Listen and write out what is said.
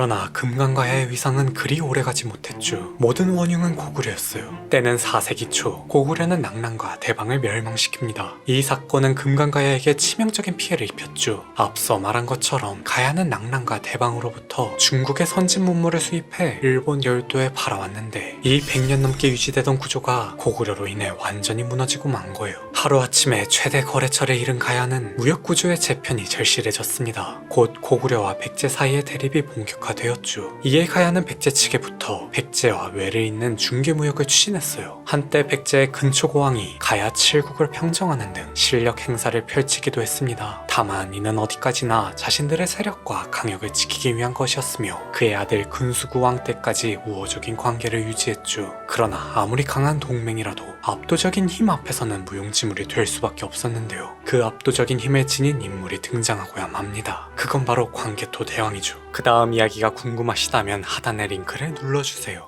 그러나 금강가야의 위상은 그리 오래가지 못했죠. 모든 원흉은 고구려였어요. 때는 4세기 초 고구려는 낙랑과 대방을 멸망시킵니다. 이 사건은 금강가야에게 치명적인 피해를 입혔죠. 앞서 말한 것처럼 가야는 낙랑과 대방으로부터 중국의 선진 문물을 수입해 일본 열도에 팔아왔는데 이 100년 넘게 유지되던 구조가 고구려로 인해 완전히 무너지고 만 거예요. 하루아침에 최대 거래처를 잃은 가야는 무역 구조의 재편이 절실해졌습니다. 곧 고구려와 백제 사이의 대립이 본격화되었죠. 이에 가야는 백제 측에부터 백제와 외를 잇는 중개무역을 추진했어요. 한때 백제의 근초고왕이 가야 칠국을 평정하는 등 실력 행사를 펼치기도 했습니다. 다만 이는 어디까지나 자신들의 세력과 강역을 지키기 위한 것이었으며 그의 아들 근수구왕 때까지 우호적인 관계를 유지했죠. 그러나 아무리 강한 동맹이라도 압도적인 힘 앞에서는 무용지 물이 될 수밖에 없었는데요. 그 압도적인 힘을 지닌 인물이 등장하고야 맙니다. 그건 바로 광개토 대왕이죠. 그 다음 이야기가 궁금하시다면 하단의 링크를 눌러주세요.